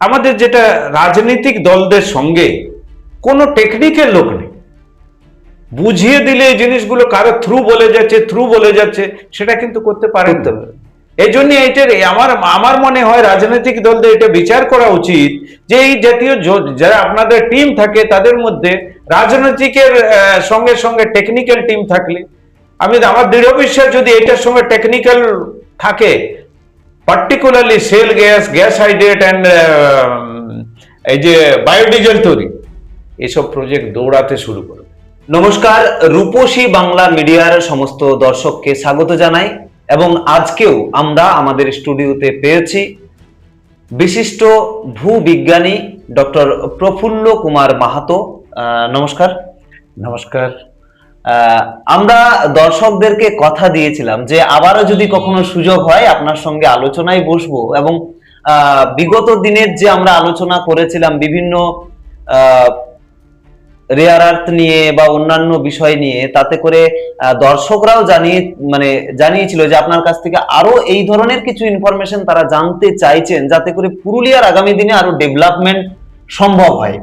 আমাদের যেটা রাজনৈতিক দলদের সঙ্গে কোনো টেকনিক্যাল লোক নেই বুঝিয়ে দিলে এই জিনিসগুলো কারও থ্রু বলে যাচ্ছে থ্রু বলে যাচ্ছে সেটা কিন্তু করতে পারেন। পারে। এই জন্য এটার আমার আমার মনে হয় রাজনৈতিক দলদের এটা বিচার করা উচিত যে এই জাতীয় যারা আপনাদের টিম থাকে তাদের মধ্যে রাজনৈতিকের সঙ্গে সঙ্গে টেকনিক্যাল টিম থাকলে আমি আমার দৃঢ় বিশ্বাস যদি এটার সঙ্গে টেকনিক্যাল থাকে particularly cell gas gas hydrate and এই যে বায়োডিজেল তৈরি এসব প্রজেক্ট দৌড়াতে শুরু করবে। নমস্কার রূপসী বাংলা মিডিয়ার সমস্ত দর্শককে স্বাগত জানাই এবং আজকেও আমরা আমাদের স্টুডিওতে পেয়েছি বিশিষ্ট ভূবিজ্ঞানী ডক্টর প্রফুল্ল কুমার মাহাতো। নমস্কার। নমস্কার। আমরা দর্শকদেরকে কথা দিয়েছিলাম যে আবারও যদি কখনো সুযোগ হয় আপনার সঙ্গে আলোচনায় বসবো এবং বিগত দিনের যে আমরা আলোচনা করেছিলাম বিভিন্ন রেয়ার আর্থ নিয়ে বা অন্যান্য বিষয় নিয়ে, তাতে করে দর্শকরাও জানিয়ে মানে জানিয়েছিল যে আপনার কাছ থেকে আরও এই ধরনের কিছু ইনফরমেশন তারা জানতে চাইছেন যাতে করে পুরুলিয়ার আগামী দিনে আরও ডেভেলপমেন্ট সম্ভব হয়।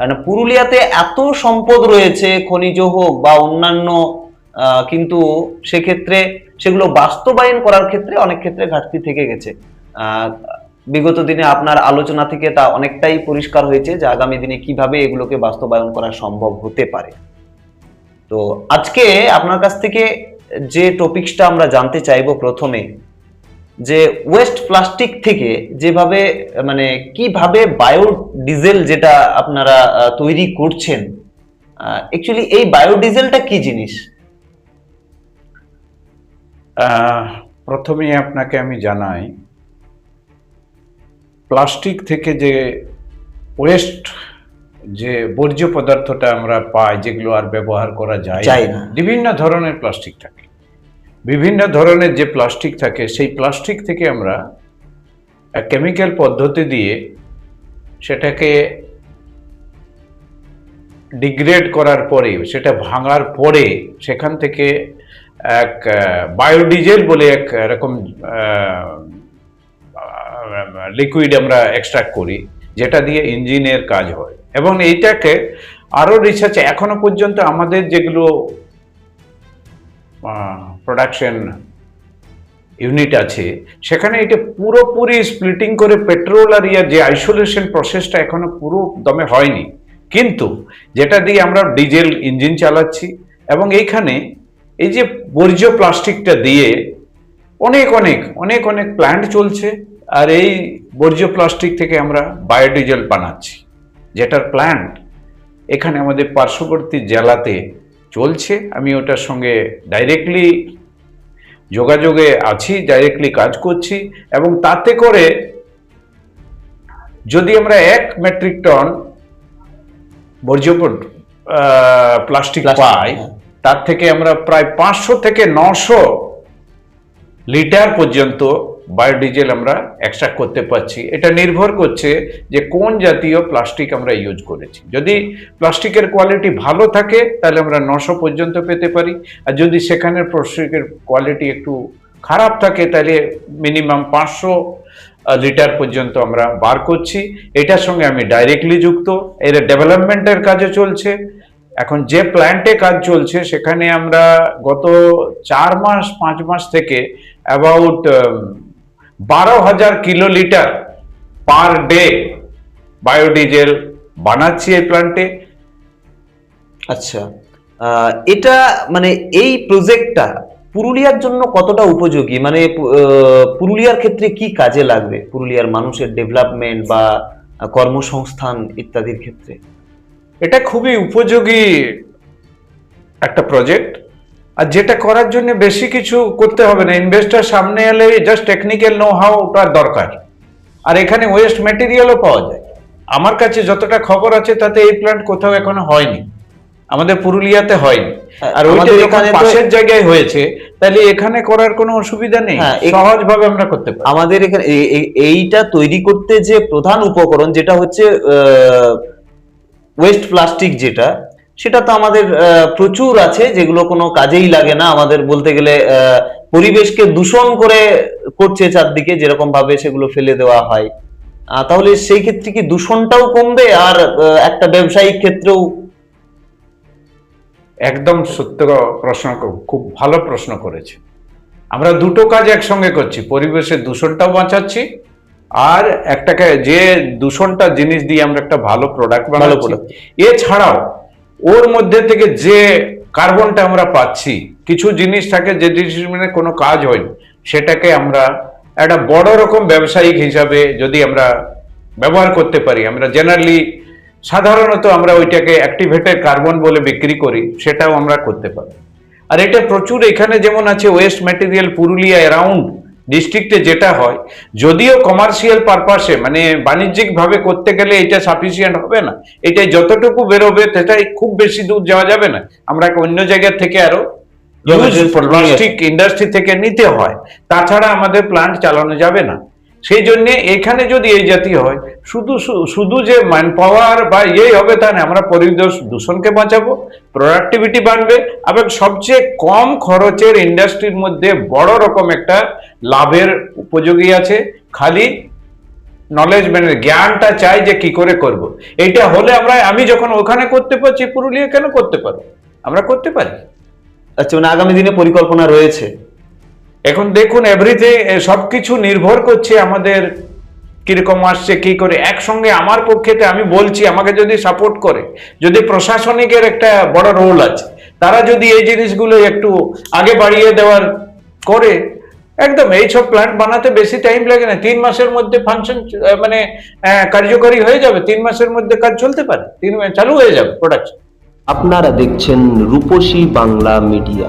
কারণ পুরুলিয়াতে এত সম্পদ রয়েছে, খনিজ হোক বা অন্যান্য কিন্তু সেক্ষেত্রে সেগুলো বাস্তবায়ন করার ক্ষেত্রে অনেক ক্ষেত্রে ঘাটতি থেকে গেছে। বিগত দিনে আপনার আলোচনা থেকে তা অনেকটাই পরিষ্কার হয়েছে যে আগামী দিনে কীভাবে এগুলোকে বাস্তবায়ন করা সম্ভব হতে পারে। তো আজকে আপনার কাছ থেকে যে টপিকসটা আমরা জানতে চাইব প্রথমে যে ওয়েস্ট প্লাস্টিক থেকে যেভাবে মানে কীভাবে বায়ো ডিজেল যেটা আপনারা তৈরি করছেন অ্যাকচুয়ালি এই বায়োডিজেলটা কি জিনিস আহ, প্রথমেই আপনাকে আমি জানাই প্লাস্টিক থেকে যে ওয়েস্ট যে বর্জ্য পদার্থটা আমরা পাই যেগুলো আর ব্যবহার করা যায় যায় না। বিভিন্ন ধরনের প্লাস্টিক থাকে বিভিন্ন ধরনের যে প্লাস্টিক থাকে, সেই প্লাস্টিক থেকে আমরা কেমিক্যাল পদ্ধতি দিয়ে সেটাকে ডিগ্রেড করার পরে, সেটা ভাঙার পরে সেখান থেকে এক বায়োডিজেল বলে এক এরকম লিকুইড আমরা এক্সট্রাক্ট করি, যেটা দিয়ে ইঞ্জিনের কাজ হয়। এবং এইটাকে আরও রিসার্চ এখনও পর্যন্ত আমাদের যেগুলো প্রোডাকশন ইউনিট আছে, সেখানে এটা পুরোপুরি স্প্লিটিং করে পেট্রোল আর ইয়ার যে আইসোলেশন প্রসেসটা এখনও পুরো দমে হয়নি। কিন্তু যেটা দিয়ে আমরা ডিজেল ইঞ্জিন চালাচ্ছি এবং এইখানে এই যে বর্জ্য প্লাস্টিকটা দিয়ে অনেক অনেক অনেক অনেক প্ল্যান্ট চলছে আর এই বর্জ্য প্লাস্টিক থেকে আমরা বায়োডিজেল বানাচ্ছি, যেটার প্ল্যান্ট এখানে আমাদের পার্শ্ববর্তী জেলাতে চলছে আমি ওটার সঙ্গে ডাইরেক্টলি যোগাযোগে আছি ডাইরেক্টলি কাজ করছি এবং তাতে করে যদি আমরা এক মেট্রিক টন বর্জ্য প্লাস্টিক পাই হ্যাঁ। তার থেকে আমরা প্রায় পাঁচশো থেকে নশো লিটার পর্যন্ত বায়োডিজেল আমরা এক্সট্রাক্ট করতে পারছি। এটা নির্ভর করছে যে কোন জাতীয় প্লাস্টিক আমরা ইউজ করেছি। যদি প্লাস্টিকের কোয়ালিটি ভালো থাকে, তাহলে আমরা নশো পর্যন্ত পেতে পারি। আর যদি সেখানের প্লাস্টিকের কোয়ালিটি একটু খারাপ থাকে, তাহলে মিনিমাম পাঁচশো লিটার পর্যন্ত আমরা বার করছি। এটার সঙ্গে আমি ডাইরেক্টলি যুক্ত। এর ডেভেলপমেন্টের কাজও চলছে। এখন যে প্ল্যান্টে কাজ চলছে, সেখানে আমরা গত চার মাস, পাঁচ মাস থেকে অ্যাবাউট বারো হাজার kilo litre per day biodiesel বানাচ্ছি এই প্ল্যান্টে আচ্ছা এটা মানে এই প্রজেক্টটা পুরুলিয়ার জন্য কতটা উপযোগী? মানে পুরুলিয়ার ক্ষেত্রে কি কাজে লাগবে? পুরুলিয়ার মানুষের ডেভেলপমেন্ট বা কর্মসংস্থান ইত্যাদির ক্ষেত্রে? এটা খুবই উপযোগী একটা প্রজেক্ট। আর যেটা করার জন্য বেশি কিছু করতে হবে না। ইনভেস্টার সামনে এলে জাস্ট টেকনিক্যাল নো ওটার দরকার। আর এখানে ওয়েস্ট ম্যাটেরিয়ালও পাওয়া যায়। আমার কাছে যতটা খবর আছে তাতে এই প্ল্যান্ট কোথাও এখনও হয়নি। আমাদের পুরুলিয়াতে হয়নি। হ্যাঁ, আর ওইটা যখন পাশের জায়গায় হয়েছে তাহলে এখানে করার কোনো অসুবিধা নেই। হ্যাঁ, সহজভাবে আমরা করতে পারি আমাদের এখানে এইটা তৈরি করতে যে প্রধান উপকরণ যেটা হচ্ছে ওয়েস্ট প্লাস্টিক যেটা সেটা তো আমাদের আহ, প্রচুর আছে যেগুলো কোনো কাজেই লাগে না। আমাদের বলতে গেলে আহ, পরিবেশকে দূষণ করে করছে চারদিকে যেরকম ভাবে সেগুলো ফেলে দেওয়া হয়। তাহলে সেই ক্ষেত্রে কি দূষণটাও কমবে আর একটা ব্যবসায়িক ক্ষেত্রেও? একদম সত্য প্রশ্ন খুব ভালো প্রশ্ন করেছে। আমরা দুটো কাজ একসঙ্গে করছি পরিবেশের দূষণটাও বাঁচাচ্ছি আর একটাকে যে দূষণটা জিনিস দিয়ে আমরা একটা ভালো প্রোডাক্ট বানাচ্ছি। product। এছাড়াও ওর মধ্যে থেকে যে কার্বনটা আমরা পাচ্ছি, কিছু জিনিস থাকে যে জিনিস মানে কোনো কাজ হয়নি, সেটাকে আমরা একটা বড় রকম ব্যবসায়িক হিসাবে যদি আমরা ব্যবহার করতে পারি, আমরা জেনারেলি সাধারণত আমরা ওইটাকে অ্যাক্টিভেটেড কার্বন বলে বিক্রি করি, সেটাও আমরা করতে পারি। আর এটা প্রচুর এখানে যেমন আছে ওয়েস্ট ম্যাটেরিয়াল পুরুলিয়া অ্যারাউন্ড ডিস্ট্রিক্টে যেটা হয় যদিও কমার্শিয়াল পারপাসে মানে বাণিজ্যিকভাবে করতে গেলে এটা সাফিসিয়েন্ট হবে না এটা যতটুকু বেরোবে সেটাই খুব বেশি দূর যাওয়া যাবে না। আমরা অন্য জায়গা থেকে আরও প্লাস্টিক ইন্ডাস্ট্রি থেকে নিতে হয় তাছাড়া আমাদের প্লান্ট চালানো যাবে না। সেই জন্য এখানে যদি এই জাতি হয়, শুধু শুধু যে ম্যান পাওয়ার বা ইয়ে হবে তা না আমরা পরিবেশ দূষণকে বাঁচাবো প্রোডাক্টিভিটি বাড়বে, এবং সবচেয়ে কম খরচের ইন্ডাস্ট্রির মধ্যে বড় রকম একটা লাভের উপযোগী আছে। খালি নলেজ মানে জ্ঞানটা চাই যে কি করে করব। এইটা হলে আমরা, আমি যখন ওখানে করতে পারছি, পুরুলিয়া কেন করতে পারব? আমরা করতে পারি। আচ্ছা মানে আগামী দিনে পরিকল্পনা রয়েছে। এখন দেখুন এভরিথিং সবকিছু নির্ভর করছে আমাদের কীরকম আসছে, কি করে। একসঙ্গে আমার পক্ষেতে আমি বলছি, আমাকে যদি সাপোর্ট করে, যদি প্রশাসনিকের একটা বড় রোল আছে, তারা যদি এই জিনিসগুলো একটু আগে বাড়িয়ে দেওয়ার করে, একদম এইসব প্ল্যান্ট বানাতে বেশি টাইম লাগে না। তিন মাসের মধ্যে ফাংশন মানে কার্যকরী হয়ে যাবে, তিন মাসের মধ্যে কাজ চলতে পারে, তিন চালু হয়ে যাবে প্রোডাকশন আপনারা দেখছেন রূপসী বাংলা মিডিয়া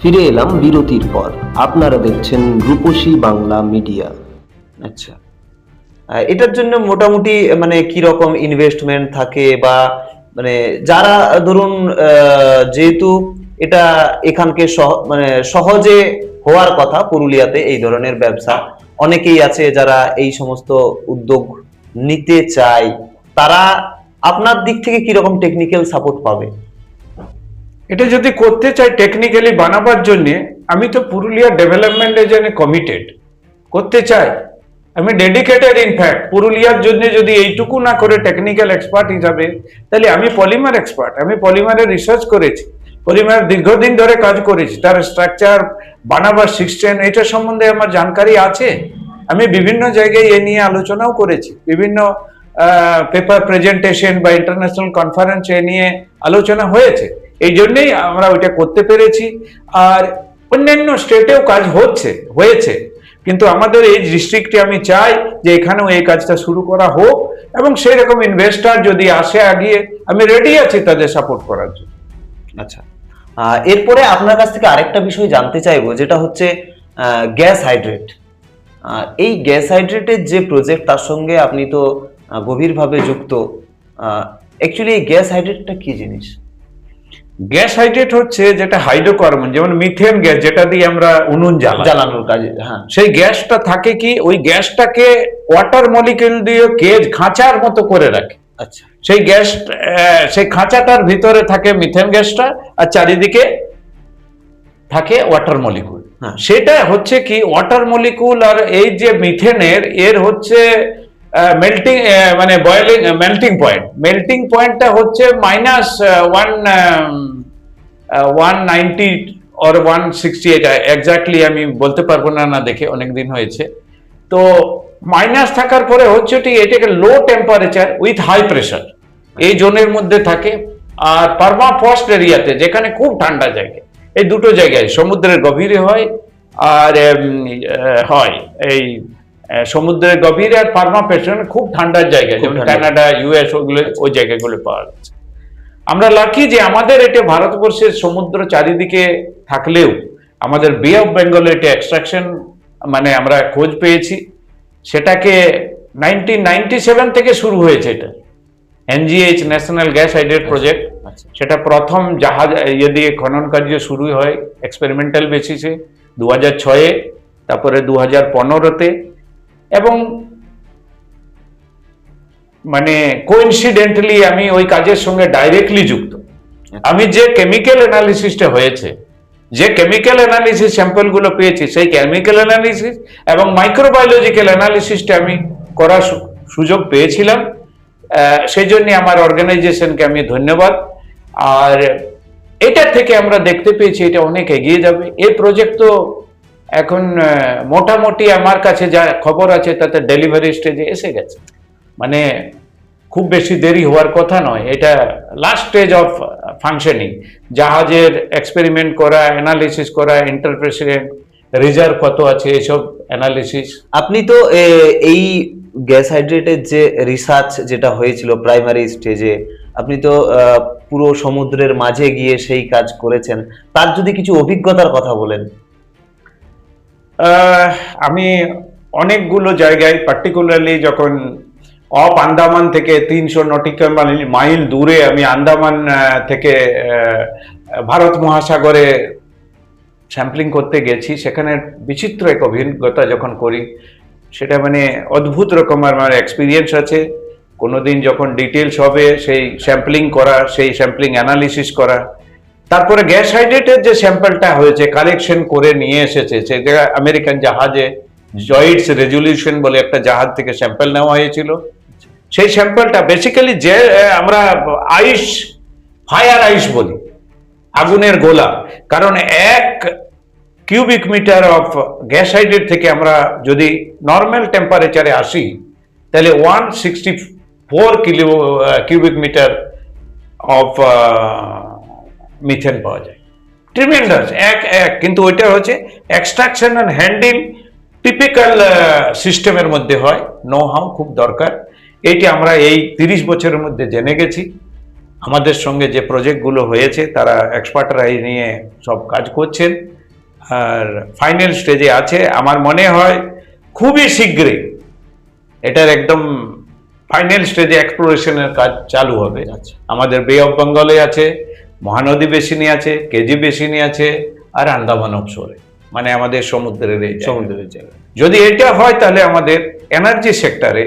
ফিরে এলাম বিরতির পর। আপনারা দেখছেন রূপসী বাংলা মিডিয়া। আচ্ছা। এটার জন্য মোটামুটি মানে কি রকম ইনভেস্টমেন্ট থাকে বা মানে যারা, ধরুন যেহেতু এটা এখানকে মানে সহজে হওয়ার কথা পুরুলিয়াতে এই ধরনের ব্যবসা, অনেকেই আছে যারা এই সমস্ত উদ্যোগ নিতে চায়। তারা আপনার দিক থেকে কি রকম টেকনিক্যাল সাপোর্ট পাবে? এটা যদি করতে চাই টেকনিক্যালি বানাবার জন্য, আমি তো পুরুলিয়া ডেভেলপমেন্টের জন্য কমিটেড করতে চাই। আমি ডেডিকেটেড ইনফ্যাক্ট পুরুলিয়ার জন্য যদি এইটুকু না করে টেকনিক্যাল এক্সপার্ট হিসাবে, তাহলে আমি পলিমার এক্সপার্ট আমি পলিমারে রিসার্চ করেছি। পলিমার দীর্ঘদিন ধরে কাজ করেছি, তার স্ট্রাকচার বানাবার সিস্টেম এটা সম্বন্ধে আমার জানকারি আছে। আমি বিভিন্ন জায়গায় এ নিয়ে আলোচনাও করেছি। বিভিন্ন পেপার প্রেজেন্টেশন বা ইন্টারন্যাশনাল কনফারেন্স এ নিয়ে আলোচনা হয়েছে। এই জন্যেই আমরা ওইটা করতে পেরেছি। আর অন্যান্য স্টেটেও কাজ হচ্ছে, হয়েছে। কিন্তু আমাদের এই ডিস্ট্রিক্টে আমি চাই যে এখানেও এই কাজটা শুরু করা হোক এবং সেই রকম ইনভেস্টার যদি আসে আগিয়ে, আমি রেডি আছি তাদের সাপোর্ট করার জন্য। আচ্ছা। এরপরে আপনার কাছ থেকে আরেকটা বিষয় জানতে চাইব, যেটা হচ্ছে গ্যাস হাইড্রেট এই গ্যাস হাইড্রেটের যে প্রজেক্ট তার সঙ্গে আপনি তো গভীরভাবে যুক্ত। অ্যাকচুয়ালি এই গ্যাস হাইড্রেটটা কি জিনিস? গ্যাস হাইড্রেট হচ্ছে যেটা হাইড্রোকার্বন যেমন মিথেন গ্যাস যেটা দিয়ে আমরা উনুন জ্বালাই। জ্বালানোর কাজে হ্যাঁ। সেই গ্যাসটা থাকে কি ওই গ্যাসটাকে ওয়াটার মলিকিউল দিয়ে কেজ খাঁচার মতো করে রাখে। আচ্ছা। সেই গ্যাস সেই খাঁচাটার ভিতরে থাকে মিথেন গ্যাসটা আর চারিদিকে থাকে ওয়াটার মলিকুল হ্যাঁ। সেটা হচ্ছে কি ওয়াটার মলিকুল আর এই যে মিথেনের এর হচ্ছে মেল্টিং মানে বয়েলিং মেল্টিং পয়েন্ট মেল্টিং পয়েন্টটা হচ্ছে minus one one ninety or one sixty eight exactly আমি বলতে পারব না না দেখে অনেক দিন হয়েছে। তো মাইনাস থাকার পরে হচ্ছে কি এটাকে low temperature with high pressure এই জোনের মধ্যে থাকে। আর পারমাফ্রস্ট এরিয়াতে, যেখানে খুব ঠান্ডা জায়গা, এই দুটো জায়গায়, সমুদ্রের গভীরে হয়, আর হয়, এই সমুদ্রের গভীরে আর পারমাফ্রস্ট খুব ঠান্ডার জায়গা যেমন কানাডা ইউএস ওগুলো ওই জায়গাগুলো পাওয়া যাচ্ছে। আমরা লাকি যে আমাদের এটা ভারতবর্ষের সমুদ্র চারিদিকে থাকলেও আমাদের বে অফ বেঙ্গলে এটা এক্সট্রাকশন মানে আমরা খোঁজ পেয়েছি। সেটাকে নাইনটিন নাইনটি সেভেন থেকে শুরু হয়েছে এটা। NGH national gas hydrate project সেটা প্রথম জাহাজ ইয়ে দিয়ে খনন কার্য শুরু হয় এক্সপেরিমেন্টাল বেসিসে দু হাজার ছয়ে তারপরে দু হাজার পনেরোতে। এবং মানে কোইন্সিডেন্টালি আমি ওই কাজের সঙ্গে ডাইরেক্টলি যুক্ত। আমি যে কেমিক্যাল অ্যানালিসিসটা হয়েছে যে কেমিক্যাল অ্যানালিসিস স্যাম্পলগুলো পেয়েছি সেই কেমিক্যাল অ্যানালিসিস এবং মাইক্রোবায়োলজিক্যাল অ্যানালিসিসটা আমি করার সুযোগ পেয়েছিলাম। সেই জন্য আমার অর্গানাইজেশনকে আমি ধন্যবাদ। আর এটা থেকে আমরা দেখতে পেয়েছি এটা অনেক এগিয়ে যাবে। এই প্রজেক্ট তো এখন মোটামুটি আমার কাছে যা খবর আছে তাতে ডেলিভারি স্টেজে এসে গেছে। মানে খুব বেশি দেরি হওয়ার কথা নয়, এটা লাস্ট স্টেজ অফ ফাংশনিং জাহাজের এক্সপেরিমেন্ট করা অ্যানালিসিস করা ইন্টারপ্রেসিডেন্ট রিজার্ভ কত আছে, এসব অ্যানালিসিস আপনি তো এই গ্যাস হাইড্রেটের যে রিসার্চ যেটা হয়েছিল প্রাইমারি স্টেজে আপনি তো পুরো সমুদ্রের মাঝে গিয়ে সেই কাজ করেছেন। তার যদি কিছু অভিজ্ঞতার কথা বলেন। আমি অনেকগুলো জায়গায় পার্টিকুলারলি যখন অফ আন্দামান থেকে তিনশো নটিক্যাল মাইল দূরে আমি আন্দামান থেকে ভারত মহাসাগরে স্যাম্পলিং করতে গেছি, সেখানে বিচিত্র এক অভিজ্ঞতা যখন করি, সেটা মানে অদ্ভুত রকমের আমার এক্সপিরিয়েন্স আছে। কোনোদিন যখন ডিটেলস হবে, সেই স্যাম্পলিং করা, সেই স্যাম্পলিং অ্যানালিসিস করা তারপরে গ্যাস হাইড্রেটের যে স্যাম্পলটা হয়েছে, কালেকশন করে নিয়ে এসেছে সেটা আমেরিকান জাহাজে জয়েন্টস রেজলিউশন বলে একটা জাহাজ থেকে স্যাম্পল নেওয়া হয়েছিল। সেই স্যাম্পলটা বেসিক্যালি যে আমরা আইস, ফায়ার আইস বলি, আগুনের গোলা। কারণ এক cubic metre of gas hydrate থেকে আমরা যদি নর্মাল টেম্পারেচারে আসি, তাহলে one sixty four kilo cubic metre of methane পাওয়া যায়। ট্রিমেন্ডাস এক এক কিন্তু ওইটা হচ্ছে এক্সট্রাকশন অ্যান্ড হ্যান্ডিং টিপিক্যাল সিস্টেমের মধ্যে হয়। নো হাউ খুব দরকার। এইটি আমরা এই তিরিশ বছরের মধ্যে জেনে গেছি। আমাদের সঙ্গে যে প্রজেক্টগুলো হয়েছে তারা এক্সপার্টরা এই নিয়ে সব কাজ করছেন। আর ফাইনাল স্টেজে আছে। আমার মনে হয় খুবই শীঘ্রই এটার একদম ফাইনাল স্টেজে এক্সপ্লোরেশনের কাজ চালু হবে। আমাদের বে অফ বেঙ্গলে আছে। মহানদী বেসিনি আছে কেজি বেসিনি আছে আর আন্দামান অফশোরে মানে আমাদের সমুদ্রের এই জায়গা। সমুদ্রের জায়গায় যদি এটা হয় তাহলে আমাদের এনার্জি সেক্টরে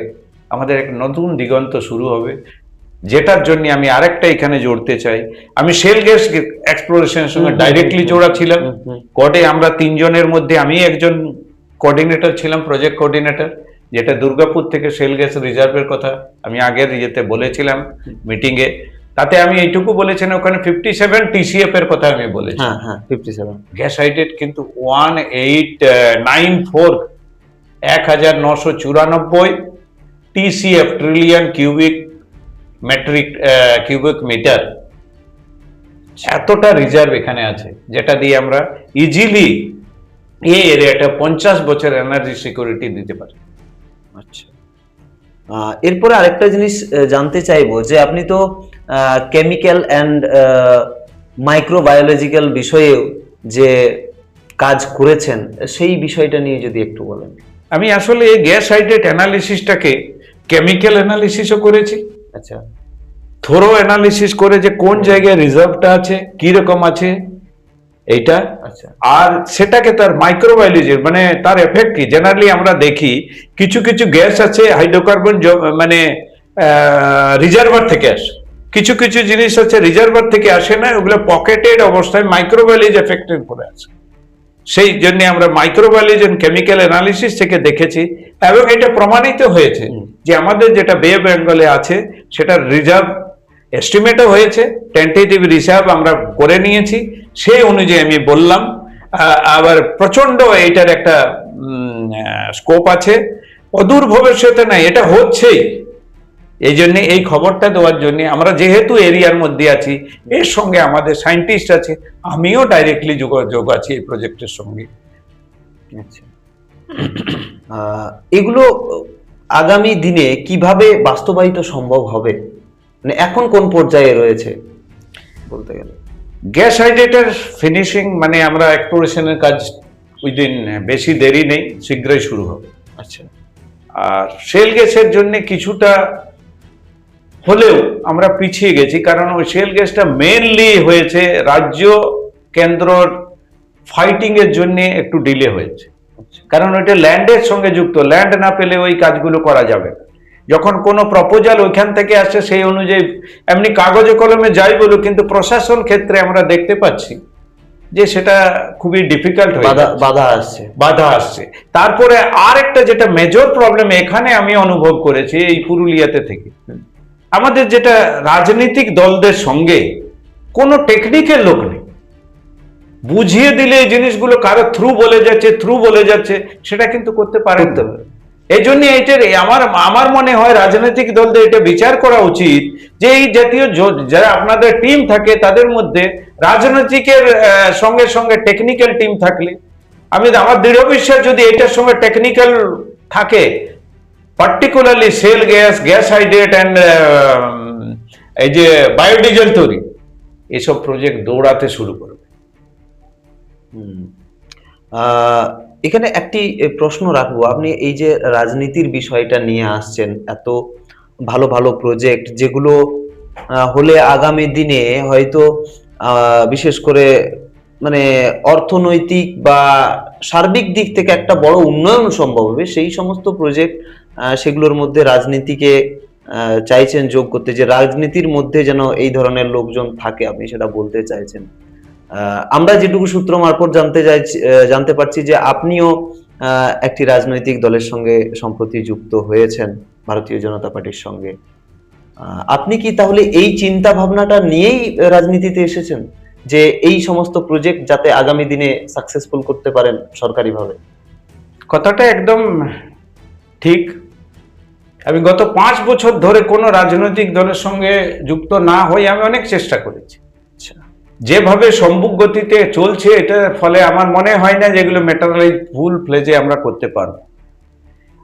আমাদের এক নতুন দিগন্ত শুরু হবে যেটার জন্য আমি আরেকটা এখানে জড়তে চাই। আমি সেল গ্যাস এক্সপ্লোরেশনের সঙ্গে ডাইরেক্টলি জোড়া ছিলাম। কোর্টে আমরা তিনজনের মধ্যে আমি একজন কোঅর্ডিনেটর ছিলাম প্রজেক্ট কোঅর্ডিনেটর যেটা দুর্গাপুর থেকে সেল গ্যাস রিজার্ভের কথা আমি আগের ইয়েতে বলেছিলাম মিটিংয়ে তাতে আমি এইটুকু বলেছিলাম ওখানে ফিফটি সেভেন টিসিএফ এর কথা আমি বলেছি। হ্যাঁ হ্যাঁ ফিফটি সেভেন গ্যাস হাইড্রেট কিন্তু ওয়ান এইট নাইন ফোর এক হাজার নশো চুরানব্বই TCF trillion cubic metric cubic metre এতটা রিজার্ভ এখানে আছে যেটা দিয়ে আমরা ইজিলি এই এরিয়াটা পঞ্চাশ বছর এনার্জি সিকিউরিটি দিতে পারি। আচ্ছা। এরপরে আরেকটা জিনিস জানতে চাইব যে আপনি তো কেমিক্যাল অ্যান্ড মাইক্রোবায়োলজিক্যাল বিষয়েও যে কাজ করেছেন সেই বিষয়টা নিয়ে যদি একটু বলেন। আমি আসলে এই গ্যাস হাইড্রেট অ্যানালিসিসটাকে কেমিক্যাল অ্যানালিসিসও করেছি। আচ্ছা। থোরো অ্যানালিসিস করে যে কোন জায়গায় রিজার্ভটা আছে কি রকম আছে এইটা। আচ্ছা। আর সেটাকে তার মাইক্রোবায়োলজি মানে তার এফেক্ট কি? জেনারেলি আমরা দেখি কিছু কিছু গ্যাস আছে হাইড্রোকার্বন মানে রিজার্ভার থেকে আসে। কিছু কিছু জিনিস আছে রিজার্ভার থেকে আসে না ওগুলো পকেটেড অবস্থায় মাইক্রোবায়োলজি এফেক্টেড করে আছে। সেই জন্য আমরা মাইক্রোবায়োলজি কেমিক্যাল অ্যানালিসিস থেকে দেখেছি এবং এটা প্রমাণিত হয়েছে যে আমাদের যেটা বে বেঙ্গলে আছে সেটা রিজার্ভ এস্টিমেটও হয়েছে টেন্টেটিভ রিজার্ভ আমরা করে নিয়েছি সেই অনুযায়ী আমি বললাম। আবার প্রচণ্ড এইটার একটা স্কোপ আছে। অদূর ভবিষ্যতে নাই এটা হচ্ছেই। এই জন্য এই খবরটা দেওয়ার জন্য আমরা যেহেতু এরিয়ার মধ্যে আছি এর সঙ্গে আমাদের সায়েন্টিস্ট আছে আমিও ডাইরেক্টলি যোগাযোগ আছি এই প্রজেক্টের সঙ্গে। আচ্ছা। এগুলো আগামী দিনে কীভাবে বাস্তবায়িত সম্ভব হবে? মানে এখন কোন পর্যায়ে রয়েছে? বলতে গেলে। গ্যাস হাইড্রেটের ফিনিশিং মানে আমরা এক্সপ্লোরেশনের কাজ উইদিন বেশি দেরি নেই শীঘ্রই শুরু হবে। আচ্ছা। আর সেল গ্যাসের জন্য কিছুটা হলেও আমরা পিছিয়ে গেছি কারণ ওই শেল গ্যাসটা মেনলি হয়েছে রাজ্য কেন্দ্রর ফাইটিং এর জন্য একটু ডিলে হয়েছে। কারণ ওইটা ল্যান্ডের সঙ্গে যুক্ত ল্যান্ড না পেলে ওই কাজগুলো করা যাবে না। যখন কোনো প্রপোজাল ওইখান থেকে আসছে সেই অনুযায়ী এমনি কাগজে কলমে যাই বলুক কিন্তু প্রশাসন ক্ষেত্রে আমরা দেখতে পাচ্ছি যে সেটা খুবই ডিফিকাল্ট। বাধা আসছে। বাধা আসছে। তারপরে আর একটা যেটা মেজর প্রবলেম এখানে আমি অনুভব করেছি এই পুরুলিয়াতে থেকে। আমাদের যেটা রাজনৈতিক দলদের সঙ্গে কোনো টেকনিক্যাল লোক নেই। বুঝিয়ে দিলে এই জিনিসগুলো কারও থ্রু বলে যাচ্ছে থ্রু বলে যাচ্ছে সেটা কিন্তু করতে পারেন তো এই জন্য এইটার আমার আমার মনে হয় রাজনৈতিক দলদের এটা বিচার করা উচিত যে এই জাতীয় যারা আপনাদের টিম থাকে তাদের মধ্যে রাজনৈতিকের সঙ্গে সঙ্গে টেকনিক্যাল টিম থাকলে আমি আমার দৃঢ় বিশ্বাস যদি এটার সঙ্গে টেকনিক্যাল থাকে particularly cell gas gas hydrate and এই যে বায়োডিজেল তৈরি, এসব প্রজেক্ট দৌড়াতে শুরু করবে। এখানে একটি প্রশ্ন রাখব আপনি এই যে রাজনীতির বিষয়টা নিয়ে আসছেন, এত ভালো ভালো প্রজেক্ট যেগুলো হলে আগামী দিনে হয়তো বিশেষ করে মানে অর্থনৈতিক বা সার্বিক দিক থেকে একটা বড় উন্নয়ন সম্ভব হবে, সেই সমস্ত প্রজেক্ট সেগুলোর মধ্যে রাজনীতিকে চাইছেন যোগ করতে। যে রাজনীতির মধ্যে যেন এই ধরনের লোকজন থাকে, আপনি সেটা বলতে চাইছেন। আমরা যেটুকু সূত্র মারফত জানতে চাইছি জানতে পারছি যে আপনিও একটি রাজনৈতিক দলের সঙ্গে সম্প্রতি যুক্ত হয়েছেন, ভারতীয় জনতা পার্টির সঙ্গে। আপনি কি তাহলে এই চিন্তা ভাবনাটা নিয়েই রাজনীতিতে এসেছেন? যে এই সমস্ত প্রজেক্ট যাতে আগামী দিনে সাকসেসফুল করতে পারেন সরকারিভাবে? কথাটা একদম ঠিক। আমি গত পাঁচ বছর ধরে কোনো রাজনৈতিক দলের সঙ্গে যুক্ত না হয়ে আমি অনেক চেষ্টা করেছি। আচ্ছা। যেভাবে সম্মুখ গতিতে চলছে এটার ফলে আমার মনে হয় না যেগুলো মেটারালাইজ ফুল ফ্লেজে আমরা করতে পারব।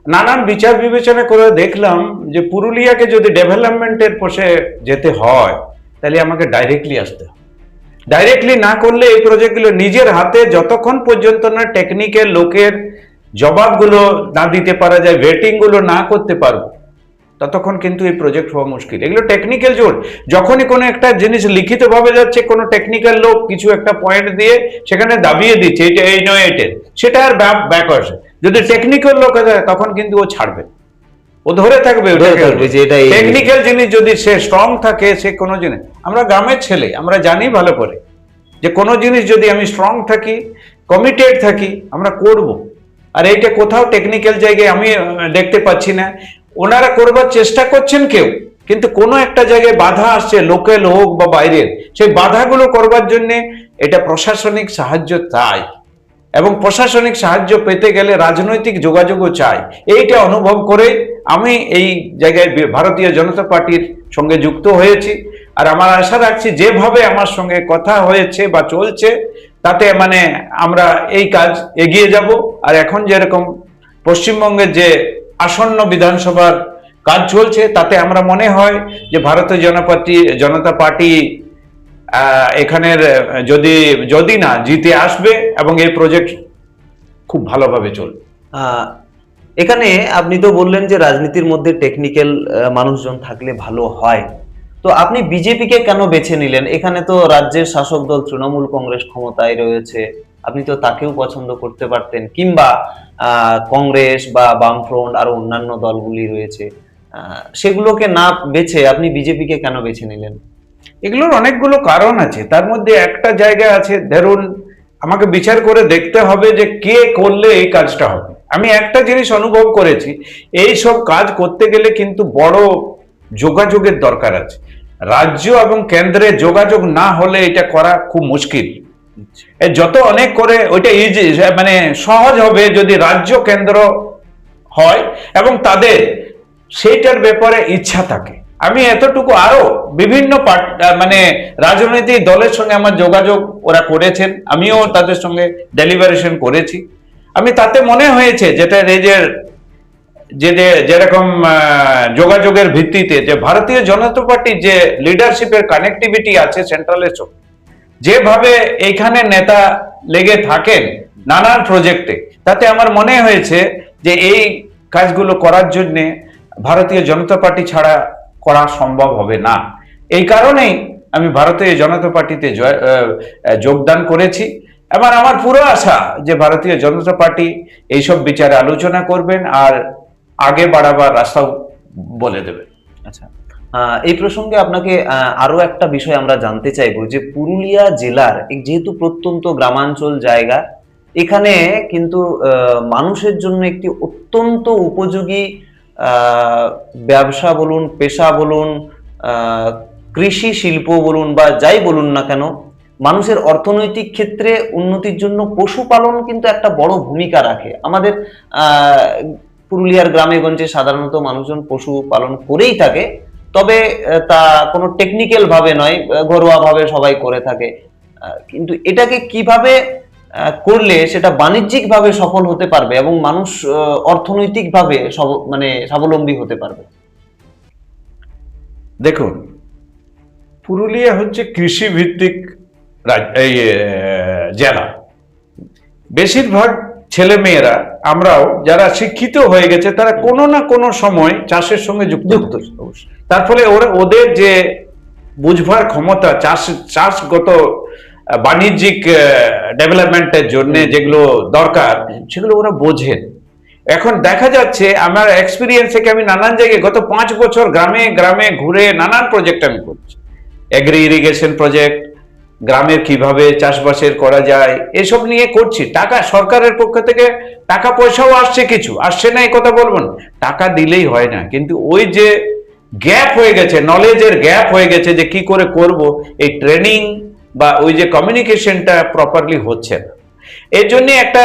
নানান বিচার বিবেচনা করে দেখলাম যে পুরুলিয়াকে যদি ডেভেলপমেন্টের পোষে যেতে হয় তাহলে আমাকে ডাইরেক্টলি আসতে হবে। ডাইরেক্টলি না করলে এই প্রজেক্টগুলো নিজের হাতে যতক্ষণ পর্যন্ত না টেকনিক্যাল লোকের জবাবগুলো না দিতে পারা যায় ওয়েটিংগুলো না করতে পারব ততক্ষণ কিন্তু এই প্রজেক্ট হওয়া মুশকিল। এগুলো টেকনিক্যাল জোর। যখনই কোনো একটা জিনিস লিখিতভাবে যাচ্ছে কোনো টেকনিক্যাল লোক কিছু একটা পয়েন্ট দিয়ে সেখানে দাবিয়ে দিচ্ছে এটা এই নয় এটের সেটা আর ব্যাক আসে। যদি টেকনিক্যাল লোক তখন কিন্তু ও ছাড়বে। ও ধরে থাকবে টেকনিক্যাল জিনিস যদি সে স্ট্রং থাকে সে কোনো জিনিস আমরা গ্রামের ছেলে আমরা জানি ভালো করে যে কোনো জিনিস যদি আমি স্ট্রং থাকি কমিটেড থাকি আমরা করব। আর এইটা কোথাও টেকনিক্যাল জায়গায় আমি দেখতে পাচ্ছি না। ওনারা করবার চেষ্টা করছেন কেউ, কিন্তু কোনো একটা জায়গায় বাধা আসছে লোকাল হোক বা বাইরের, সেই বাধাগুলো করবার জন্য এটা প্রশাসনিক সাহায্য চাই। এবং প্রশাসনিক সাহায্য পেতে গেলে রাজনৈতিক যোগাযোগও চাই। এইটা অনুভব করে আমি এই জায়গায় ভারতীয় জনতা পার্টির সঙ্গে যুক্ত হয়েছি। আর আমার আশা রাখছি, যেভাবে আমার সঙ্গে কথা হয়েছে বা চলছে তাতে মানে আমরা এই কাজ এগিয়ে যাব। আর এখন যেরকম পশ্চিমবঙ্গের যে আসন্ন বিধানসভার কাজ চলছে, তাতে আমরা মনে হয় যে ভারতীয় জনপার্টি জনতা পার্টি এখানের যদি যদি না জিতে আসবে এবং এই প্রজেক্ট খুব ভালোভাবে চলবে। এখানে আপনি তো বললেন যে রাজনীতির মধ্যে টেকনিক্যাল মানুষজন থাকলে ভালো হয়। তো আপনি বিজেপিকে কেন বেছে নিলেন? এখানে তো রাজ্যের শাসক দল তৃণমূল কংগ্রেস ক্ষমতায় রয়েছে। আপনি তো তাকেও পছন্দ করতে পারতেন। কিংবা কংগ্রেস বা বামফ্রন্ট আরও অন্যান্য দলগুলি রয়েছে। সেগুলোকে না বেছে আপনি বিজেপিকে কেন বেছে নিলেন? এগুলোর অনেকগুলো কারণ আছে। তার মধ্যে একটা জায়গা আছে, ধরুন, আমাকে বিচার করে দেখতে হবে যে কে করলে এই কাজটা হবে। আমি একটা জিনিস অনুভব করেছি, এই সব কাজ করতে গেলে কিন্তু বড় যোগাযোগের দরকার আছে। রাজ্য এবং কেন্দ্রে যোগাযোগ না হলে এটা করা খুব মুশকিল। যত অনেক করে ওইটা ইজি মানে সহজ হবে যদি রাজ্য কেন্দ্র হয় এবং তাদের সেইটার ব্যাপারে ইচ্ছা থাকে। আমি এতটুকু আরও বিভিন্ন মানে রাজনৈতিক দলের সঙ্গে আমার যোগাযোগ ওরা করেছেন, আমিও তাদের সঙ্গে ডেলিভারেশন করেছি। আমি তাতে মনে হয়েছে যেটা এই যে যে যেরকম যোগাযোগের ভিত্তিতে যে ভারতীয় জনতা পার্টির যে লিডারশিপের কানেক্টিভিটি আছে সেন্ট্রালের সঙ্গে যেভাবে এইখানে নেতা লেগে থাকেন নানান প্রজেক্টে তাতে আমার মনে হয়েছে যে এই কাজগুলো করার জন্য ভারতীয় জনতা পার্টি ছাড়া করা সম্ভব হবে না। এই কারণেই আমি ভারতীয় জনতা পার্টিতে যোগদান করেছি এবার আমার পুরো আশা যে ভারতীয় জনতা পার্টি এইসব বিচারে আলোচনা করবেন আর আগে বাড়াবার রাস্তাও বলে দেবেন আচ্ছা। এই প্রসঙ্গে আপনাকে আরও একটা বিষয় আমরা জানতে চাইব যে পুরুলিয়া জেলার যেহেতু প্রত্যন্ত গ্রামাঞ্চল জায়গা, এখানে কিন্তু মানুষের জন্য একটি অত্যন্ত উপযোগী ব্যবসা বলুন, পেশা বলুন কৃষি শিল্প বলুন বা যাই বলুন না কেন, মানুষের অর্থনৈতিক ক্ষেত্রে উন্নতির জন্য পশুপালন কিন্তু একটা বড় ভূমিকা রাখে। আমাদের পুরুলিয়ার গ্রামে গঞ্জে সাধারণত মানুষজন পশু পালন করেই থাকে তবে তা কোনো টেকনিক্যাল ভাবে নয় ঘরোয়া ভাবে সবাই করে থাকে। কিন্তু এটাকে কীভাবে করলে সেটা বাণিজ্যিক ভাবে সফল হতে পারবে এবং মানুষ অর্থনৈতিক ভাবে মানে স্বাবলম্বী হতে পারবে? দেখুন পুরুলিয়া হচ্ছে কৃষি ভিত্তিক রাজ- এই আহ, জেলা। বেশিরভাগ ছেলে মেয়েরা আমরাও যারা শিক্ষিত হয়ে গেছে তারা কোনো না কোনো সময় চাষের সঙ্গে যুক্ত। যুক্ত। তার ফলে ওরা ওদের যে বুঝবার ক্ষমতা চাষ চাষগত বাণিজ্যিক ডেভেলপমেন্টের জন্য যেগুলো দরকার সেগুলো ওরা বোঝেন। এখন দেখা যাচ্ছে আমার এক্সপিরিয়েন্স থেকে আমি নানান জায়গায় গত পাঁচ বছর গ্রামে গ্রামে ঘুরে নানান প্রজেক্ট আমি করছি। এগ্রি ইরিগেশন প্রজেক্ট গ্রামের কীভাবে চাষবাসের করা যায়, এসব নিয়ে করছি। টাকা সরকারের পক্ষ থেকে টাকা পয়সাও আসছে কিছু, আসছে না এই কথা বলব না। টাকা দিলেই হয় না। কিন্তু ওই যে গ্যাপ হয়ে গেছে নলেজের গ্যাপ হয়ে গেছে যে কি করে করব, এই ট্রেনিং বা ওই যে কমিউনিকেশনটা প্রপারলি হচ্ছে না। এর জন্য একটা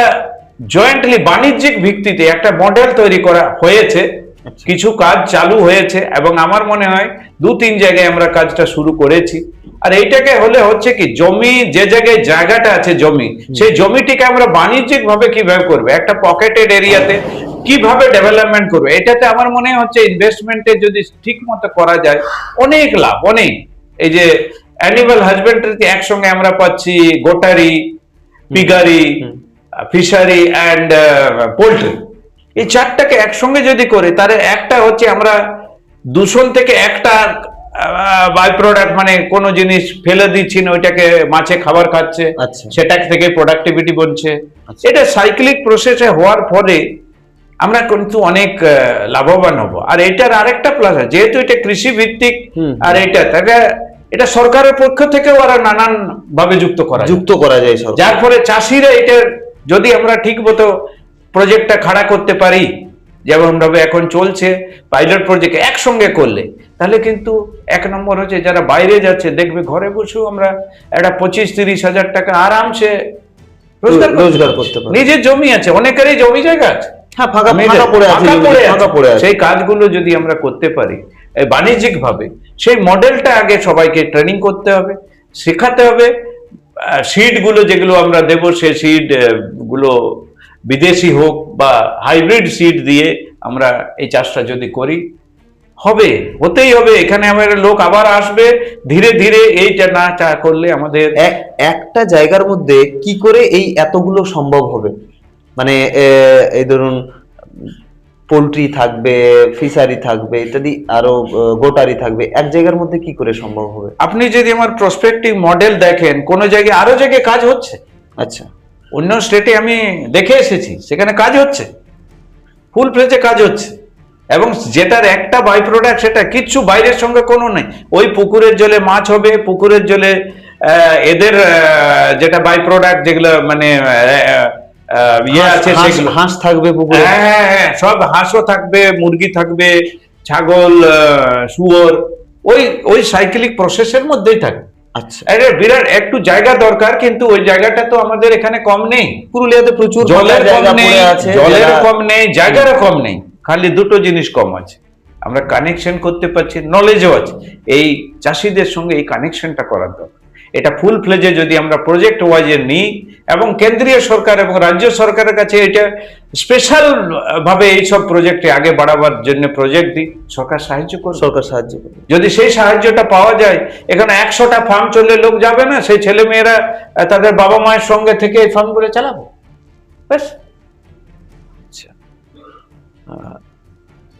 জয়েন্টলি বাণিজ্যিক ভিত্তিতে একটা মডেল তৈরি করা হয়েছে। কিছু কাজ চালু হয়েছে এবং আমার মনে হয় দু তিন জায়গায় আমরা কাজটা শুরু করেছি। আর এইটাকে হলে হচ্ছে কি জমি যে জায়গায় জায়গাটা আছে জমি সেই জমিটিকে আমরা বাণিজ্যিক ভাবে কীভাবে করব? একটা পকেটেড এরিয়াতে কীভাবে ডেভেলপমেন্ট করবে? এটাতে আমার মনে হচ্ছে ইনভেস্টমেন্টে যদি ঠিক মতো করা যায় অনেক লাভ অনেক। এই যে অ্যানিমাল হাজবেন্ডারিতে একসঙ্গে আমরা পাচ্ছি goatery piggery fishery and poultry এই চারটাকে একসঙ্গে যদি করে তাহলে একটা হচ্ছে আমরা দূষণ থেকে একটা বাই প্রোডাক্ট মানে কোনো জিনিস ফেলে দিচ্ছি না ওইটাকে মাছে খাবার খাচ্ছে আচ্ছা। সেটা থেকে প্রোডাক্টিভিটি বলছে আচ্ছা। এটা সাইক্লিক প্রসেসে হওয়ার পরে আমরা কিন্তু অনেক লাভবান হব। আর এটার আরেকটা প্লাস আছে যেহেতু এটা কৃষি ভিত্তিক আর এটা তাকে এটা সরকারের পক্ষ থেকেও ওরা নানান ভাবে যুক্ত করা যুক্ত করা যায় যার ফলে চাষিরা এটা যদি আমরা ঠিক মতো প্রজেক্টটা খাড়া করতে পারি। যেমন ভাবে এখন চলছে পাইলট প্রজেক্ট একসঙ্গে করলে। তাহলে কিন্তু এক নম্বর হচ্ছে যারা বাইরে যাচ্ছে দেখবে ঘরে বসেও আমরা একটা পঁচিশ তিরিশ হাজার টাকা আরামসে রোজগার করতে রোজগার করতে পারছি। নিজের জমি আছে অনেকেরই জমি জায়গা আছে। হ্যাঁ ফাঁকা ফাঁকা পড়ে আছে সেই কাজগুলো যদি আমরা করতে পারি বাণিজ্যিক ভাবে সেই মডেলটা আগে সবাইকে ট্রেনিং করতে হবে শেখাতে হবে। সিডগুলো যেগুলো আমরা দেব সেই সিডগুলো বিদেশি হোক বা হাইব্রিড সিড দিয়ে আমরা এই চাষটা যদি করি হবে হতেই হবে। এখানে আমাদের লোক আবার আসবে ধীরে ধীরে এইটা না চা করলে আমাদের এক একটা জায়গার মধ্যে কি করে এই এতগুলো সম্ভব হবে? মানে এই ধরুন পোলট্রি থাকবে ফিশারি থাকবে ইত্যাদি আরও গোটারি থাকবে এক জায়গার মধ্যে কি করে সম্ভব হবে? আপনি যদি আমার প্রসপেক্টিভ মডেল দেখেন কোন জায়গায় আরও জায়গায় কাজ হচ্ছে? আচ্ছা। অন্য স্টেটে আমি দেখে এসেছি সেখানে কাজ হচ্ছে। ফুল ফ্লেজে কাজ হচ্ছে। এবং যেটার একটা বাই প্রোডাক্ট সেটা কিচ্ছু বাইরের সঙ্গে কোনো নেই। ওই পুকুরের জলে মাছ হবে পুকুরের জলে এদের যেটা বাই প্রোডাক্ট যেগুলো মানে ইয়ে আছে হাঁস- সেগুলো। হাঁস থাকবে পুকুরে। হ্যাঁ হ্যাঁ হ্যাঁ সব হাঁসও থাকবে মুরগি থাকবে ছাগল শুয়োর ওই ওই সাইকেলিক প্রসেসের মধ্যেই থাকবে আচ্ছা। আরে বিরাট একটু জায়গা দরকার কিন্তু ওই জায়গাটা তো আমাদের এখানে কম নেই। পুরুলিয়াতে প্রচুর জলের কম নেই জলের কম নেই জায়গারও কম নেই। খালি দুটো জিনিস কম আছে। আমরা কানেকশন করতে পারছি নলেজও আছে। এই চাষিদের সঙ্গে এই কানেকশনটা করার দরকার। এটা ফুল ফ্লেজে যদি আমরা প্রজেক্ট ওয়াইজে নিই এবং কেন্দ্রীয় সরকার এবং রাজ্য সরকারের কাছে এটা স্পেশাল ভাবে এইসব প্রজেক্টে আগে বাড়াবার জন্য প্রজেক্ট দিই। সরকার সাহায্য করবে। সরকার সাহায্য করবে। যদি সেই সাহায্যটা পাওয়া যায় এখানে একশোটা ফার্ম চললে লোক যাবে না সেই ছেলে মেয়েরা তাদের বাবা মায়ের সঙ্গে থেকে এই ফার্ম করে চালাবো। ব্যাস। আচ্ছা।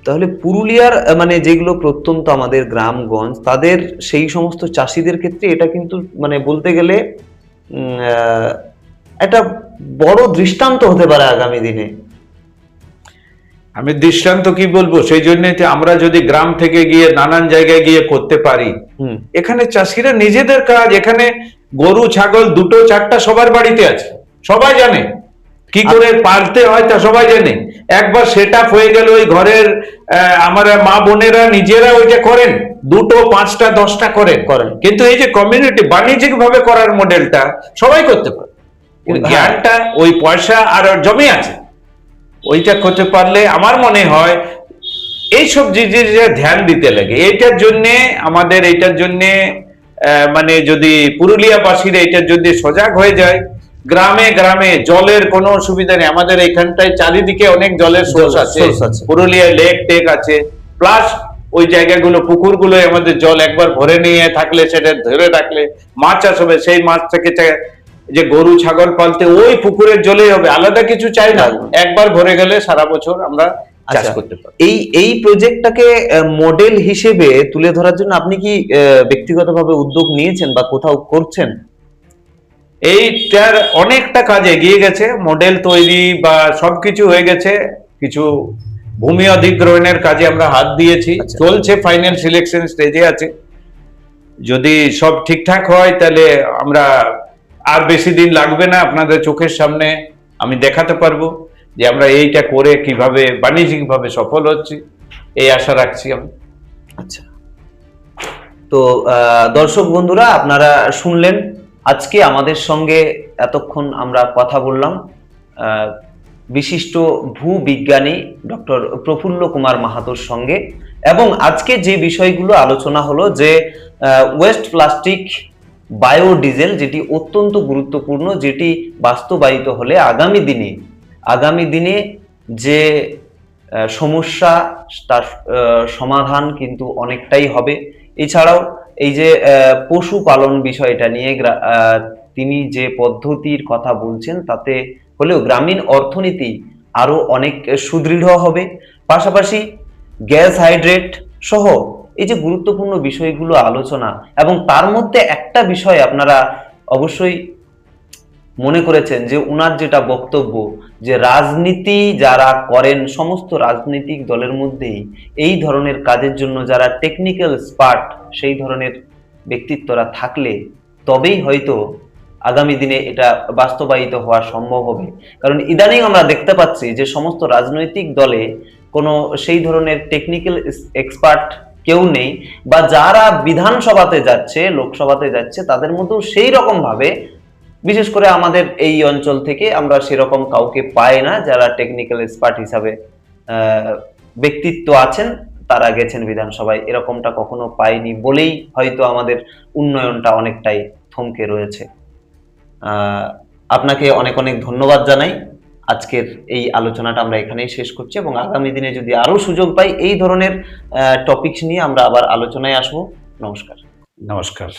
তাহলে পুরুলিয়ার মানে যেগুলো প্রত্যন্ত আমাদের গ্রামগঞ্জ তাদের সেই সমস্ত চাষিদের ক্ষেত্রে এটা কিন্তু মানে বলতে গেলে একটা বড় দৃষ্টান্ত হতে পারে আগামী দিনে। আমি দৃষ্টান্ত কি বলব? সেই জন্য আমরা যদি গ্রাম থেকে গিয়ে নানান জায়গায় গিয়ে করতে পারি হুম। এখানে চাষিরা নিজেদের কাজ এখানে গরু ছাগল দুটো চারটা সবার বাড়িতে আছে সবাই জানে। কি করে পালতে হয় তা সবাই জানে একবার সেট হয়ে গেল ওই ঘরের আমার মা বোনেরা নিজেরা ওইটা করেন দুটো পাঁচটা দশটা করেন করেন। কিন্তু এই যে কমিউনিটি বাণিজ্যিক ভাবে করার মডেলটা সবাই করতে পারে হ্যাঁ। জ্ঞানটা ওই পয়সা আর জমে আছে ওইটা করতে পারলে আমার মনে হয় এইসব জিনিসে ধ্যান দিতে লাগে এইটার জন্য আমাদের এইটার জন্য মানে যদি পুরুলিয়াবাসীরা এইটার জন্য সজাগ হয়ে যায় গ্রামে গ্রামে জলের কোনো অসুবিধা নেই। আমাদের এখানটায় চারিদিকে অনেক জলের সোর্স আছে। পুরুলিয়ায় লেক টেক আছে। প্লাস ওই জায়গাগুলো পুকুরগুলো আমাদের জল একবার ভরে নিয়ে থাকলে সেটা ধরে রাখলে মাছ চাষ হবে সেই মাছ থেকে যে গরু ছাগল পালতে ওই পুকুরের জলেই হবে। আলাদা কিছু চাই না। একবার ভরে গেলে সারা বছর আমরা চাষ আচ্ছা। করতে পারি এই এই প্রজেক্টটাকে মডেল হিসেবে তুলে ধরার জন্য আপনি কি ব্যক্তিগতভাবে উদ্যোগ নিয়েছেন বা কোথাও করছেন? এইটার অনেকটা কাজ এগিয়ে গেছে। মডেল তৈরি বা সবকিছু হয়ে গেছে। কিছু ভূমি অধিগ্রহণের কাজে আমরা হাত দিয়েছি। আচ্ছা। চলছে ফাইনাল সিলেকশন স্টেজে আছে। যদি সব ঠিকঠাক হয় তাহলে আমরা আর বেশি দিন লাগবে না আপনাদের চোখের সামনে। আমি দেখাতে পারব যে আমরা এইটা করে কীভাবে বাণিজ্যিকভাবে সফল হচ্ছি। এই আশা রাখছি আমি। আচ্ছা। তো দর্শক বন্ধুরা আপনারা শুনলেন আজকে আমাদের সঙ্গে এতক্ষণ আমরা কথা বললাম বিশিষ্ট ভূবিজ্ঞানী ডক্টর প্রফুল্ল কুমার মাহাতোর সঙ্গে এবং আজকে যে বিষয়গুলো আলোচনা হলো যে ওয়েস্ট প্লাস্টিক বায়োডিজেল যেটি অত্যন্ত গুরুত্বপূর্ণ, যেটি বাস্তবায়িত হলে আগামী দিনে আগামী দিনে যে সমস্যা তার সমাধান কিন্তু অনেকটাই হবে। এছাড়াও এই যে আহ, পশুপালন বিষয়টা নিয়ে তিনি যে পদ্ধতির কথা বলছেন তাতে হলেও গ্রামীণ অর্থনীতি আরও অনেক সুদৃঢ় হবে। পাশাপাশি গ্যাস হাইড্রেট সহ এই যে গুরুত্বপূর্ণ বিষয়গুলো আলোচনা এবং তার মধ্যে একটা বিষয় আপনারা অবশ্যই মনে করেছেন যে উনার যেটা বক্তব্য যে রাজনীতি যারা করেন, সমস্ত রাজনৈতিক দলের মধ্যেই এই ধরনের কাজের জন্য যারা টেকনিক্যাল স্পার্ট সেই ধরনের ব্যক্তিত্বরা থাকলে তবেই হয়তো আগামী দিনে এটা বাস্তবায়িত হওয়া সম্ভব হবে। কারণ ইদানিং আমরা দেখতে পাচ্ছি যে সমস্ত রাজনৈতিক দলে কোনো সেই ধরনের টেকনিক্যাল এক্সপার্ট কেউ নেই বা যারা বিধানসভাতে যাচ্ছে, লোকসভাতে যাচ্ছে, তাদের মধ্যেও সেই রকম ভাবে বিশেষ করে আমাদের এই অঞ্চল থেকে আমরা সেরকম কাউকে পাই না যারা টেকনিক্যাল এক্সপার্ট হিসাবে ব্যক্তিত্ব আছেন, তারা গেছেন বিধানসভায়। এরকমটা কখনো পাইনি বলেই হয়তো আমাদের উন্নয়নটা অনেকটাই থমকে রয়েছে। আপনাকে অনেক অনেক ধন্যবাদ জানাই। আজকের এই আলোচনাটা আমরা এখানেই শেষ করছি এবং আগামী দিনে যদি আরও সুযোগ পাই, এই ধরনের টপিকস নিয়ে আমরা আবার আলোচনায় আসব। নমস্কার। নমস্কার।